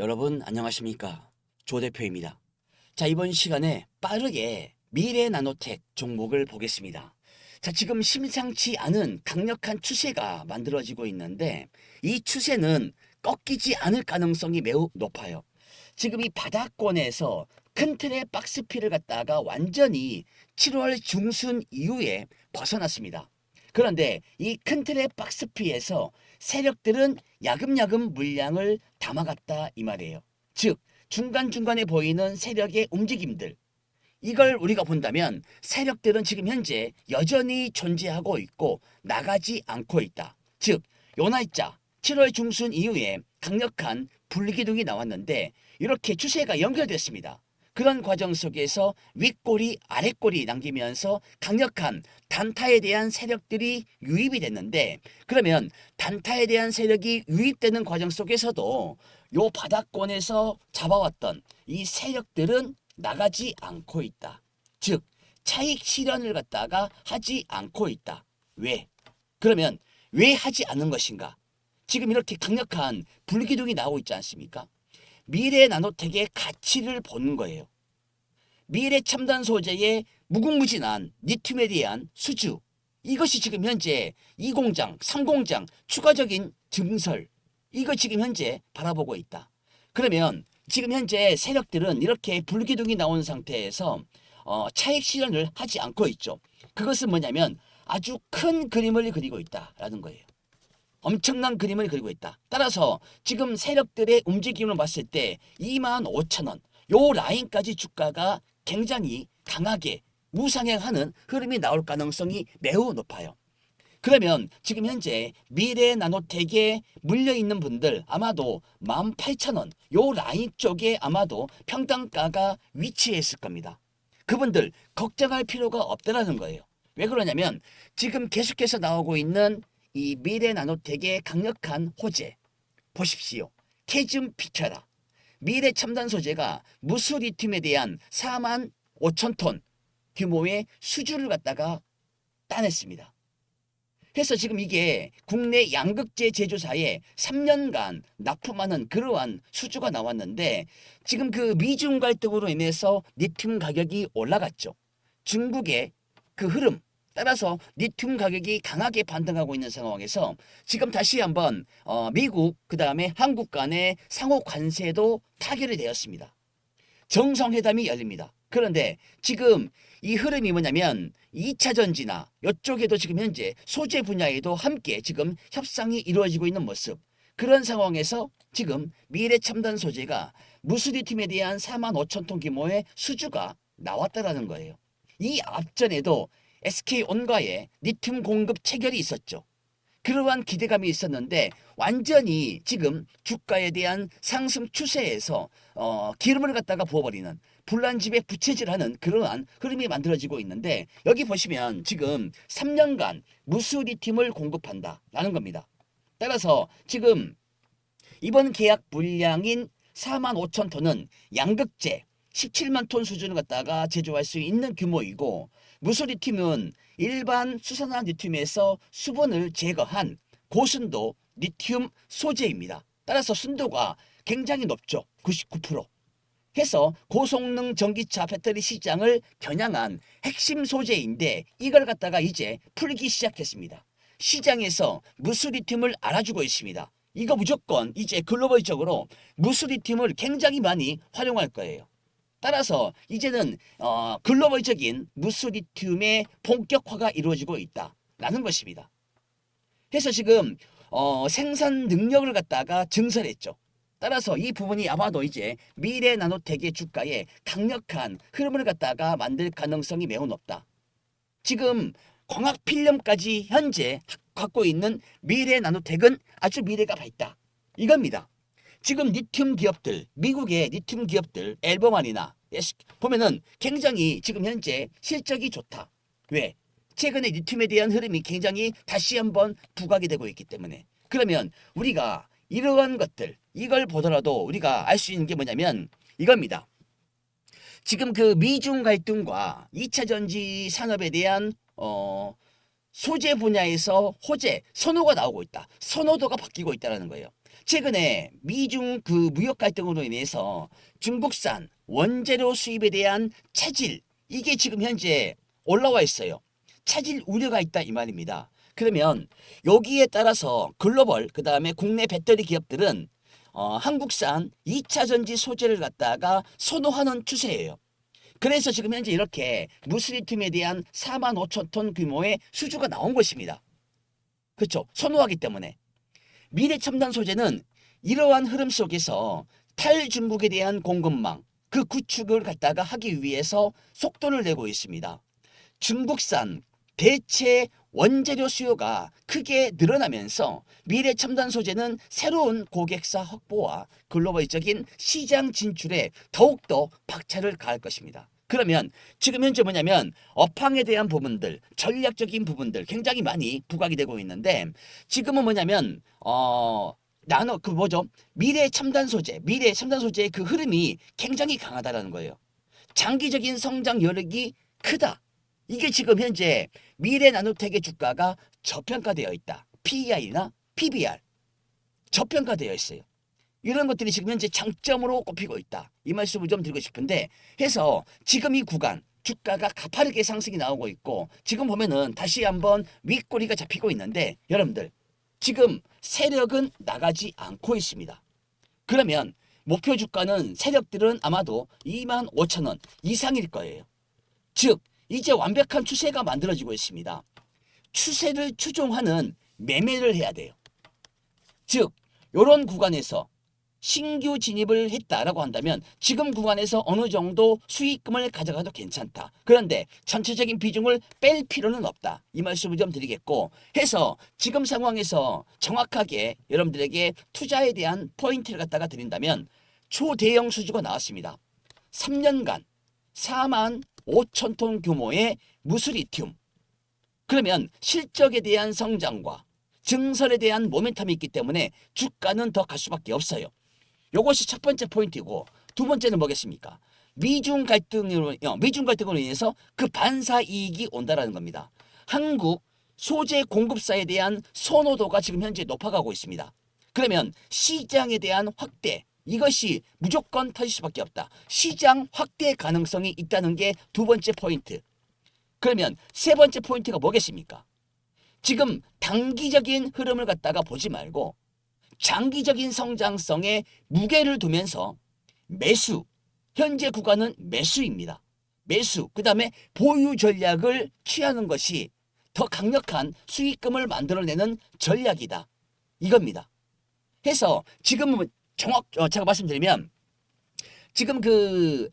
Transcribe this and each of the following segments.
여러분 안녕하십니까 조 대표입니다. 자 이번 시간에 빠르게 미래 나노텍 종목을 보겠습니다. 자 지금 심상치 않은 강력한 추세가 만들어지고 있는데 이 추세는 꺾이지 않을 가능성이 매우 높아요. 지금 이 바닥권에서 큰 틀의 박스피를 갖다가 완전히 7월 중순 이후에 벗어났습니다. 그런데 이 큰 틀의 박스피에서 세력들은 야금야금 물량을 담아갔다 이 말이에요. 즉 중간중간에 보이는 세력의 움직임들 이걸 우리가 본다면 세력들은 지금 현재 여전히 존재하고 있고 나가지 않고 있다. 즉 요날짜 7월 중순 이후에 강력한 분리기둥이 나왔는데 이렇게 추세가 연결됐습니다. 그런 과정 속에서 윗골이 아랫골이 남기면서 강력한 단타에 대한 세력들이 유입이 됐는데 그러면 단타에 대한 세력이 유입되는 과정 속에서도 요 바닥권에서 잡아왔던 이 세력들은 나가지 않고 있다. 즉 차익 실현을 갖다가 하지 않고 있다. 왜? 그러면 왜 하지 않는 것인가? 지금 이렇게 강력한 불기둥이 나오고 있지 않습니까? 미래 나노텍의 가치를 보는 거예요. 미래 첨단 소재의 무궁무진한 리튬에 대한 수주 이것이 지금 현재 2공장, 3공장 추가적인 증설 이거 지금 현재 바라보고 있다. 그러면 지금 현재 세력들은 이렇게 불기둥이 나온 상태에서 어, 차익 실현을 하지 않고 있죠. 그것은 뭐냐면 아주 큰 그림을 그리고 있다라는 거예요. 엄청난 그림을 그리고 있다. 따라서 지금 세력들의 움직임을 봤을 때 2만 5천 원, 요 라인까지 주가가 굉장히 강하게 우상향하는 흐름이 나올 가능성이 매우 높아요. 그러면 지금 현재 미래 나노텍에 물려 있는 분들 아마도 18,000원 요 라인 쪽에 아마도 평당가가 위치했을 겁니다. 그분들 걱정할 필요가 없다라는 거예요. 왜 그러냐면 지금 계속해서 나오고 있는 이 미래 나노텍의 강력한 호재 보십시오. 캐즘 비켜라. 미래 첨단 소재가 무수 리튬에 대한 4만 5천 톤 규모의 수주를 갖다가 따냈습니다. 그래서 지금 이게 국내 양극재 제조사에 3년간 납품하는 그러한 수주가 나왔는데 지금 그 미중 갈등으로 인해서 리튬 가격이 올라갔죠. 중국의 그 흐름 따라서 리튬 가격이 강하게 반등하고 있는 상황에서 지금 다시 한번 어, 미국 그 다음에 한국 간의 상호 관세도 타결이 되었습니다. 정상회담이 열립니다. 그런데 지금 이 흐름이 뭐냐면 2차 전지나 이쪽에도 지금 현재 소재 분야에도 함께 지금 협상이 이루어지고 있는 모습. 그런 상황에서 지금 미래 첨단 소재가 무수리팀에 대한 4만 5천 톤 규모의 수주가 나왔다라는 거예요. 이 앞전에도 SK 온과의 리튬 공급 체결이 있었죠. 그러한 기대감이 있었는데 완전히 지금 주가에 대한 상승 추세에서 어, 기름을 갖다가 부어버리는 불난집에 부채질하는 그러한 흐름이 만들어지고 있는데 여기 보시면 지금 3년간 무수 리튬을 공급한다라는 겁니다. 따라서 지금 이번 계약 물량인 4만 5천 톤은 양극재 17만 톤 수준을 갖다가 제조할 수 있는 규모이고 무수 리튬은 일반 수산화 리튬에서 수분을 제거한 고순도 리튬 소재입니다. 따라서 순도가 굉장히 높죠. 99%. 해서 고성능 전기차 배터리 시장을 겨냥한 핵심 소재인데 이걸 갖다가 이제 풀기 시작했습니다. 시장에서 무수리튬을 알아주고 있습니다. 이거 무조건 이제 글로벌적으로 무수리튬을 굉장히 많이 활용할 거예요. 따라서 이제는 어, 글로벌적인 무수리튬의 본격화가 이루어지고 있다라는 것입니다. 그래서 지금 어, 생산 능력을 갖다가 증설했죠. 따라서 이 부분이 아마도 이제 미래 나노텍의 주가에 강력한 흐름을 갖다가 만들 가능성이 매우 높다. 지금 광학 필름까지 현재 갖고 있는 미래 나노텍은 아주 미래가 밝다. 이겁니다. 지금 리튬 기업들, 미국의 리튬 기업들, 앨범안이나 보면은 굉장히 지금 현재 실적이 좋다. 왜? 최근에 리튬에 대한 흐름이 굉장히 다시 한번 부각이 되고 있기 때문에. 그러면 우리가 이러한 것들, 이걸 보더라도 우리가 알 수 있는 게 뭐냐면 이겁니다. 지금 그 미중 갈등과 2차 전지 산업에 대한 어 소재 분야에서 호재 선호가 나오고 있다. 선호도가 바뀌고 있다는 거예요. 최근에 미중 그 무역 갈등으로 인해서 중국산 원재료 수입에 대한 차질 이게 지금 현재 올라와 있어요. 차질 우려가 있다 이 말입니다. 그러면 여기에 따라서 글로벌 그 다음에 국내 배터리 기업들은 어, 한국산 2차 전지 소재를 갖다가 선호하는 추세예요. 그래서 지금 현재 이렇게 무스리튬에 대한 4만 5천 톤 규모의 수주가 나온 것입니다. 그렇죠. 선호하기 때문에. 미래 첨단 소재는 이러한 흐름 속에서 탈중국에 대한 공급망 그 구축을 갖다가 하기 위해서 속도를 내고 있습니다. 중국산 대체 원재료 수요가 크게 늘어나면서 미래 첨단 소재는 새로운 고객사 확보와 글로벌적인 시장 진출에 더욱더 박차를 가할 것입니다. 그러면 지금 현재 뭐냐면 업황에 대한 부분들, 전략적인 부분들 굉장히 많이 부각이 되고 있는데 지금은 뭐냐면 어 나노 그 뭐죠? 미래 첨단 소재, 미래 첨단 소재의 그 흐름이 굉장히 강하다라는 거예요. 장기적인 성장 여력이 크다. 이게 지금 현재 미래 나노텍의 주가가 저평가되어 있다. PER이나 PBR 저평가되어 있어요. 이런 것들이 지금 현재 장점으로 꼽히고 있다. 이 말씀을 좀 드리고 싶은데 해서 지금 이 구간 주가가 가파르게 상승이 나오고 있고 지금 보면은 다시 한번 윗꼬리가 잡히고 있는데 여러분들 지금 세력은 나가지 않고 있습니다. 그러면 목표 주가는 세력들은 아마도 2만 5천 원 이상일 거예요. 즉 이제 완벽한 추세가 만들어지고 있습니다. 추세를 추종하는 매매를 해야 돼요. 즉 이런 구간에서 신규 진입을 했다라고 한다면 지금 구간에서 어느 정도 수익금을 가져가도 괜찮다. 그런데 전체적인 비중을 뺄 필요는 없다. 이 말씀을 좀 드리겠고 해서 지금 상황에서 정확하게 여러분들에게 투자에 대한 포인트를 갖다가 드린다면 초대형 수주가 나왔습니다. 3년간 4만 5천 톤 규모의 무스리튬. 그러면 실적에 대한 성장과 증설에 대한 모멘텀이 있기 때문에 주가는 더 갈 수밖에 없어요. 이것이 첫 번째 포인트고 두 번째는 뭐겠습니까? 미중 갈등으로 어, 미중 갈등으로 인해서 그 반사 이익이 온다라는 겁니다. 한국 소재 공급사에 대한 선호도가 지금 현재 높아가고 있습니다. 그러면 시장에 대한 확대 이것이 무조건 터질 수밖에 없다. 시장 확대 가능성이 있다는 게 두 번째 포인트. 그러면 세 번째 포인트가 뭐겠습니까? 지금 단기적인 흐름을 갖다가 보지 말고 장기적인 성장성에 무게를 두면서 매수, 현재 구간은 매수입니다. 매수, 그 다음에 보유 전략을 취하는 것이 더 강력한 수익금을 만들어내는 전략이다. 이겁니다. 해서 지금은 정확, 어, 제가 말씀드리면 지금 그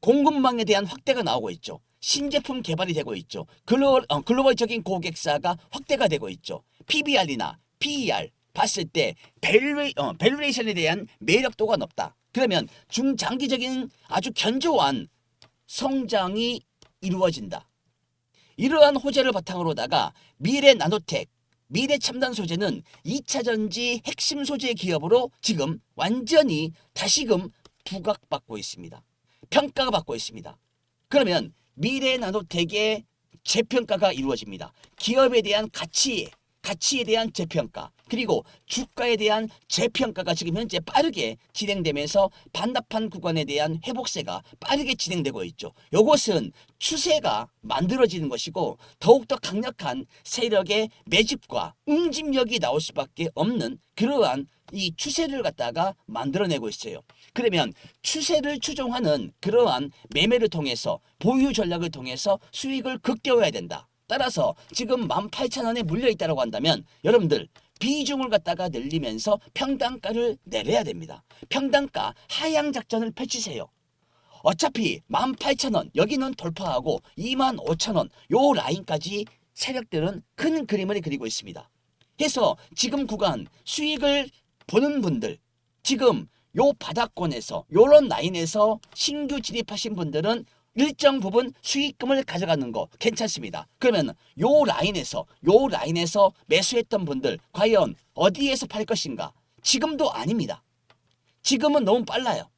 공급망에 대한 확대가 나오고 있죠. 신제품 개발이 되고 있죠. 글로벌, 어, 글로벌적인 고객사가 확대가 되고 있죠. PBR이나 PER 봤을 때 밸류레, 어, 밸류레이션에 대한 매력도가 높다. 그러면 중장기적인 아주 견조한 성장이 이루어진다. 이러한 호재를 바탕으로다가 미래 나노텍, 미래 첨단 소재는 2차 전지 핵심 소재 기업으로 지금 완전히 다시금 부각받고 있습니다. 평가가 받고 있습니다. 그러면 미래 나노텍의 재평가가 이루어집니다. 기업에 대한 가치, 가치에 대한 재평가, 그리고 주가에 대한 재평가가 지금 현재 빠르게 진행되면서 반납한 구간에 대한 회복세가 빠르게 진행되고 있죠. 이것은 추세가 만들어지는 것이고 더욱더 강력한 세력의 매집과 응집력이 나올 수밖에 없는 그러한 이 추세를 갖다가 만들어내고 있어요. 그러면 추세를 추종하는 그러한 매매를 통해서 보유 전략을 통해서 수익을 극대화해야 된다. 따라서 지금 18,000원에 물려 있다고 한다면 여러분들 비중을 갖다가 늘리면서 평단가를 내려야 됩니다. 평단가 하향 작전을 펼치세요. 어차피 18,000원 여기는 돌파하고 25,000원 요 라인까지 세력들은 큰 그림을 그리고 있습니다. 해서 지금 구간 수익을 보는 분들 지금 요 바닥권에서 요런 라인에서 신규 진입하신 분들은 일정 부분 수익금을 가져가는 거 괜찮습니다. 그러면 요 라인에서 요 라인에서 매수했던 분들 과연 어디에서 팔 것인가? 지금도 아닙니다. 지금은 너무 빨라요.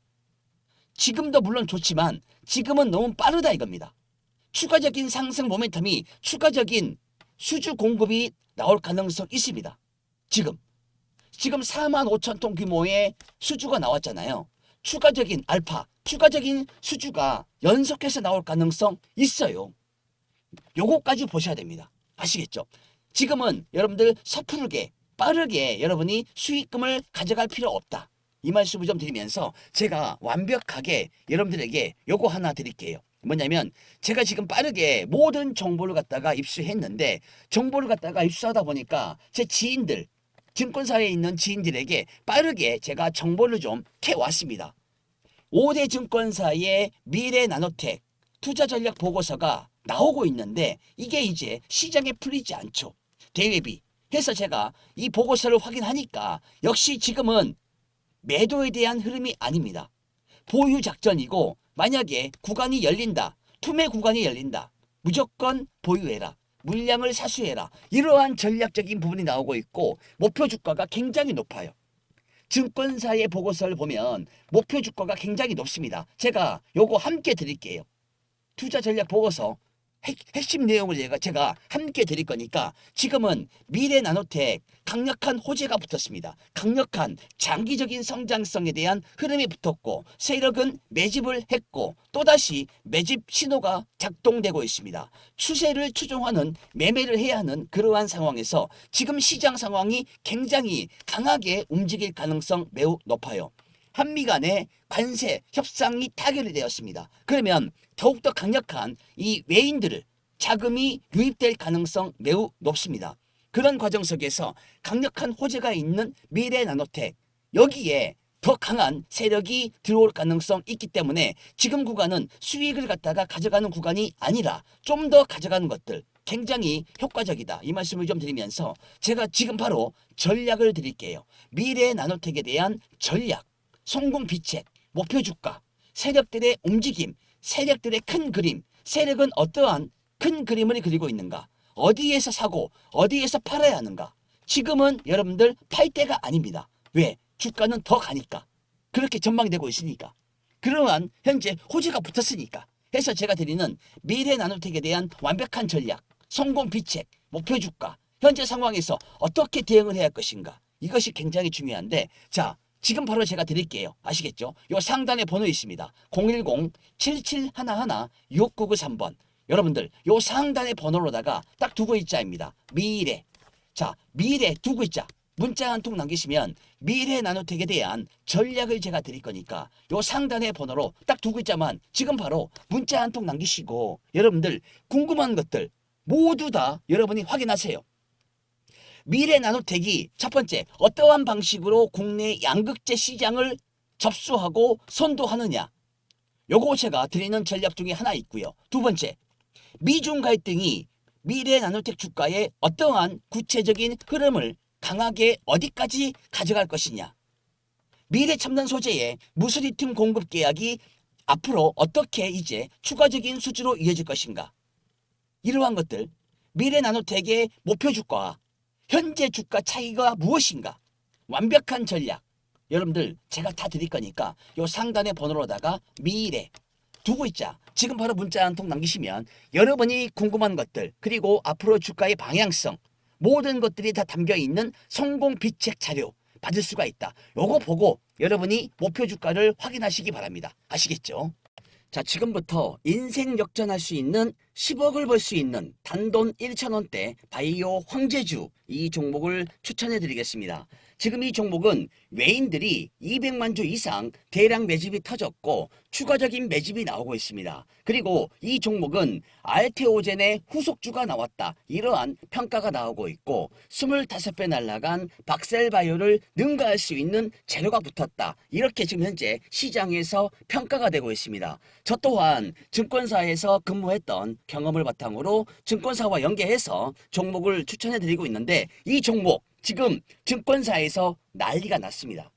지금도 물론 좋지만 지금은 너무 빠르다 이겁니다. 추가적인 상승 모멘텀이 추가적인 수주 공급이 나올 가능성 있습니다. 지금 지금 4만 5천 톤 규모의 수주가 나왔잖아요. 추가적인 알파, 추가적인 수주가 연속해서 나올 가능성 있어요. 요거까지 보셔야 됩니다. 아시겠죠? 지금은 여러분들 섣부르게 빠르게 여러분이 수익금을 가져갈 필요 없다. 이 말씀을 좀 드리면서 제가 완벽하게 여러분들에게 요거 하나 드릴게요. 뭐냐면 제가 지금 빠르게 모든 정보를 갖다가 입수했는데 정보를 갖다가 입수하다 보니까 제 지인들 증권사에 있는 지인들에게 빠르게 제가 정보를 좀 캐왔습니다. 5대 증권사의 미래 나노텍 투자 전략 보고서가 나오고 있는데 이게 이제 시장에 풀리지 않죠. 대외비. 해서 제가 이 보고서를 확인하니까 역시 지금은 매도에 대한 흐름이 아닙니다. 보유 작전이고 만약에 구간이 열린다. 투매 구간이 열린다. 무조건 보유해라. 물량을 사수해라. 이러한 전략적인 부분이 나오고 있고 목표 주가가 굉장히 높아요. 증권사의 보고서를 보면 목표 주가가 굉장히 높습니다. 제가 요거 함께 드릴게요. 투자 전략 보고서 핵, 핵심 내용을 제가, 제가 함께 드릴 거니까 지금은 미래 나노텍 강력한 호재가 붙었습니다. 강력한 장기적인 성장성에 대한 흐름이 붙었고 세력은 매집을 했고 또다시 매집 신호가 작동되고 있습니다. 추세를 추종하는 매매를 해야 하는 그러한 상황에서 지금 시장 상황이 굉장히 강하게 움직일 가능성 매우 높아요. 한미 간의 관세 협상이 타결이 되었습니다. 그러면 더욱더 강력한 이 외인들을 자금이 유입될 가능성 매우 높습니다. 그런 과정 속에서 강력한 호재가 있는 미래 나노텍 여기에 더 강한 세력이 들어올 가능성 있기 때문에 지금 구간은 수익을 갖다가 가져가는 구간이 아니라 좀 더 가져가는 것들 굉장히 효과적이다. 이 말씀을 좀 드리면서 제가 지금 바로 전략을 드릴게요. 미래 나노텍에 대한 전략. 성공 비책, 목표 주가, 세력들의 움직임, 세력들의 큰 그림, 세력은 어떠한 큰 그림을 그리고 있는가? 어디에서 사고, 어디에서 팔아야 하는가? 지금은 여러분들 팔 때가 아닙니다. 왜? 주가는 더 가니까. 그렇게 전망되고 있으니까. 그러한 현재 호재가 붙었으니까. 해서 제가 드리는 미래 나노텍에 대한 완벽한 전략, 성공 비책, 목표 주가, 현재 상황에서 어떻게 대응을 해야 할 것인가. 이것이 굉장히 중요한데, 자, 지금 바로 제가 드릴게요. 아시겠죠? 요 상단에 번호 있습니다. 010-7711-6993번. 여러분들, 요 상단의 번호로다가 딱 두 글자입니다. 미래. 자, 미래 두 글자. 문자 한 통 남기시면 미래 나노텍에 대한 전략을 제가 드릴 거니까 요 상단의 번호로 딱 두 글자만 지금 바로 문자 한 통 남기시고 여러분들 궁금한 것들 모두 다 여러분이 확인하세요. 미래 나노텍이 첫 번째 어떠한 방식으로 국내 양극재 시장을 접수하고 선도하느냐. 요거 제가 드리는 전략 중에 하나 있고요. 두 번째, 미중 갈등이 미래 나노텍 주가에 어떠한 구체적인 흐름을 강하게 어디까지 가져갈 것이냐. 미래 첨단 소재의 무수리튬 공급 계약이 앞으로 어떻게 이제 추가적인 수주로 이어질 것인가. 이러한 것들, 미래 나노텍의 목표 주가와 현재 주가 차이가 무엇인가? 완벽한 전략. 여러분들 제가 다 드릴 거니까 요 상단의 번호로다가 미래 두 글자 지금 바로 문자 한 통 남기시면 여러분이 궁금한 것들 그리고 앞으로 주가의 방향성 모든 것들이 다 담겨 있는 성공 비책 자료 받을 수가 있다. 요거 보고 여러분이 목표 주가를 확인하시기 바랍니다. 아시겠죠? 자, 지금부터 인생 역전할 수 있는 10억을 벌 수 있는 단돈 1천원대 바이오 황제주 이 종목을 추천해 드리겠습니다. 지금 이 종목은 외인들이 200만 주 이상 대량 매집이 터졌고 추가적인 매집이 나오고 있습니다. 그리고 이 종목은 알테오젠의 후속주가 나왔다. 이러한 평가가 나오고 있고 25배 날라간 박셀바이오를 능가할 수 있는 재료가 붙었다. 이렇게 지금 현재 시장에서 평가가 되고 있습니다. 저 또한 증권사에서 근무했던 경험을 바탕으로 증권사와 연계해서 종목을 추천해 드리고 있는데 이 종목 지금 증권사에서 난리가 났습니다.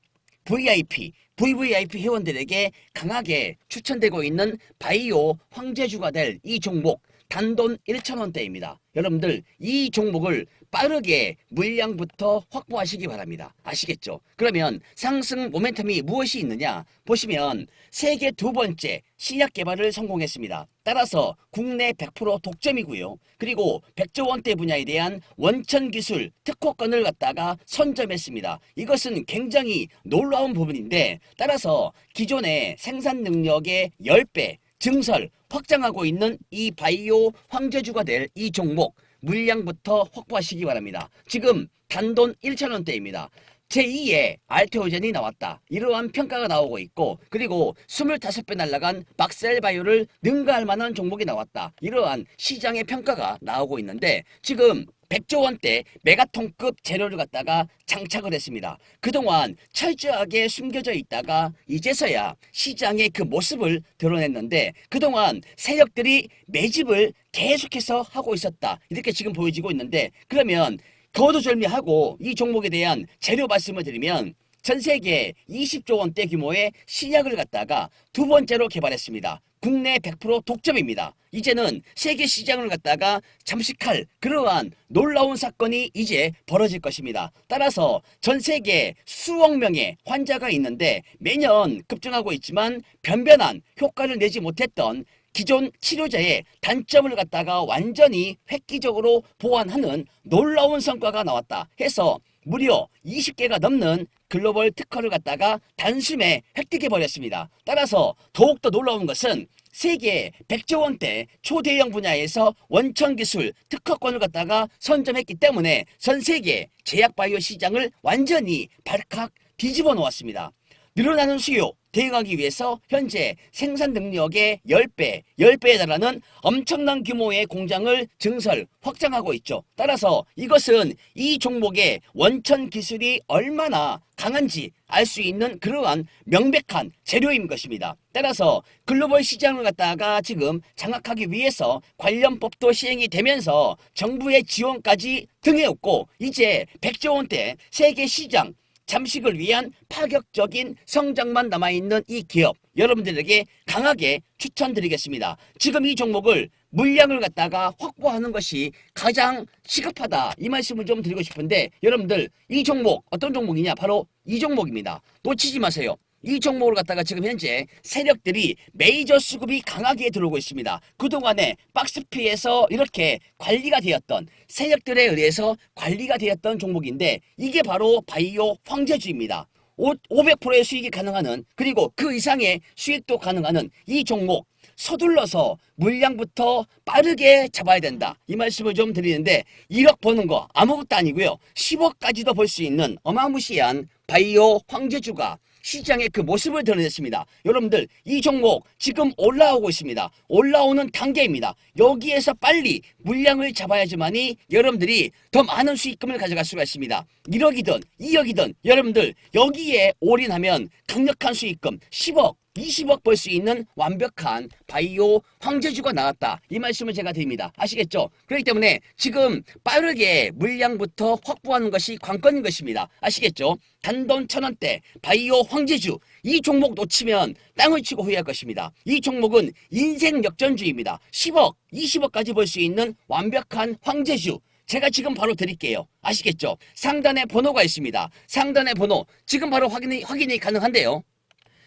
VIP, VVIP 회원들에게 강하게 추천되고 있는 바이오 황제주가 될 이 종목 단돈 1천원대입니다. 여러분들 이 종목을 빠르게 물량부터 확보하시기 바랍니다. 아시겠죠? 그러면 상승 모멘텀이 무엇이 있느냐? 보시면 세계 두 번째 신약 개발을 성공했습니다. 따라서 국내 100% 독점이고요. 그리고 100조 원대 분야에 대한 원천 기술 특허권을 갖다가 선점했습니다. 이것은 굉장히 놀라운 부분인데 따라서 기존의 생산 능력의 10배 증설 확장하고 있는 이 바이오 황제주가 될 이 종목 물량부터 확보하시기 바랍니다. 지금 단돈 1천원대입니다. 제2의 알테오젠이 나왔다. 이러한 평가가 나오고 있고 그리고 25배 날라간 박셀바이오를 능가할 만한 종목이 나왔다. 이러한 시장의 평가가 나오고 있는데 지금 100조 원대 메가톤급 재료를 갖다가 장착을 했습니다. 그동안 철저하게 숨겨져 있다가 이제서야 시장의 그 모습을 드러냈는데 그동안 세력들이 매집을 계속해서 하고 있었다. 이렇게 지금 보여지고 있는데 그러면 거두절미하고 이 종목에 대한 재료 말씀을 드리면 전 세계 20조 원대 규모의 신약을 갖다가 두 번째로 개발했습니다. 국내 100% 독점입니다. 이제는 세계 시장을 갖다가 잠식할 그러한 놀라운 사건이 이제 벌어질 것입니다. 따라서 전 세계 수억 명의 환자가 있는데 매년 급증하고 있지만 변변한 효과를 내지 못했던 기존 치료제의 단점을 갖다가 완전히 획기적으로 보완하는 놀라운 성과가 나왔다 해서 무려 20개가 넘는 글로벌 특허를 갖다가 단숨에 획득해 버렸습니다. 따라서 더욱더 놀라운 것은 세계 100조 원대 초대형 분야에서 원천 기술 특허권을 갖다가 선점했기 때문에 전 세계 제약 바이오 시장을 완전히 발칵 뒤집어 놓았습니다. 늘어나는 수요 대응하기 위해서 현재 생산 능력의 10배, 10배에 달하는 엄청난 규모의 공장을 증설, 확장하고 있죠. 따라서 이것은 이 종목의 원천 기술이 얼마나 강한지 알 수 있는 그러한 명백한 재료인 것입니다. 따라서 글로벌 시장을 갖다가 지금 장악하기 위해서 관련법도 시행이 되면서 정부의 지원까지 등에 업고 이제 100조 원대 세계 시장 잠식을 위한 파격적인 성장만 남아있는 이 기업 여러분들에게 강하게 추천드리겠습니다. 지금 이 종목을 물량을 갖다가 확보하는 것이 가장 시급하다 이 말씀을 좀 드리고 싶은데 여러분들 이 종목 어떤 종목이냐 바로 이 종목입니다. 놓치지 마세요. 이 종목을 갖다가 지금 현재 세력들이 메이저 수급이 강하게 들어오고 있습니다. 그동안에 박스피에서 이렇게 관리가 되었던 세력들에 의해서 관리가 되었던 종목인데 이게 바로 바이오 황제주입니다. 500%의 수익이 가능한 그리고 그 이상의 수익도 가능한 이 종목 서둘러서 물량부터 빠르게 잡아야 된다. 이 말씀을 좀 드리는데 1억 버는 거 아무것도 아니고요. 10억까지도 벌 수 있는 어마무시한 바이오 황제주가 시장의 그 모습을 드러냈습니다. 여러분들 이 종목 지금 올라오고 있습니다. 올라오는 단계입니다. 여기에서 빨리 물량을 잡아야지만이 여러분들이 더 많은 수익금을 가져갈 수가 있습니다. 1억이든 2억이든 여러분들 여기에 올인하면 강력한 수익금 10억 20억 벌 수 있는 완벽한 바이오 황제주가 나왔다. 이 말씀을 제가 드립니다. 아시겠죠? 그렇기 때문에 지금 빠르게 물량부터 확보하는 것이 관건인 것입니다. 아시겠죠? 단돈 천 원대 바이오 황제주 이 종목 놓치면 땅을 치고 후회할 것입니다. 이 종목은 인생 역전주입니다. 10억, 20억까지 벌 수 있는 완벽한 황제주. 제가 지금 바로 드릴게요. 아시겠죠? 상단에 번호가 있습니다. 상단의 번호 지금 바로 확인이 확인이 가능한데요.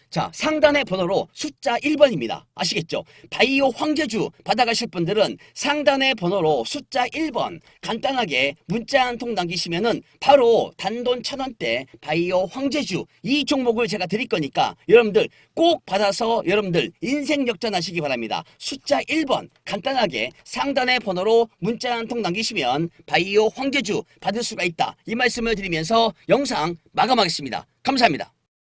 자, 상단의 번호로 숫자 1번입니다. 아시겠죠? 바이오 황제주 받아가실 분들은 상단의 번호로 숫자 1번 간단하게 문자 한 통 남기시면은 바로 단돈 천원대 바이오 황제주 이 종목을 제가 드릴 거니까 여러분들 꼭 받아서 여러분들 인생 역전하시기 바랍니다. 숫자 1번 간단하게 상단의 번호로 문자 한 통 남기시면 바이오 황제주 받을 수가 있다. 이 말씀을 드리면서 영상 마감하겠습니다. 감사합니다.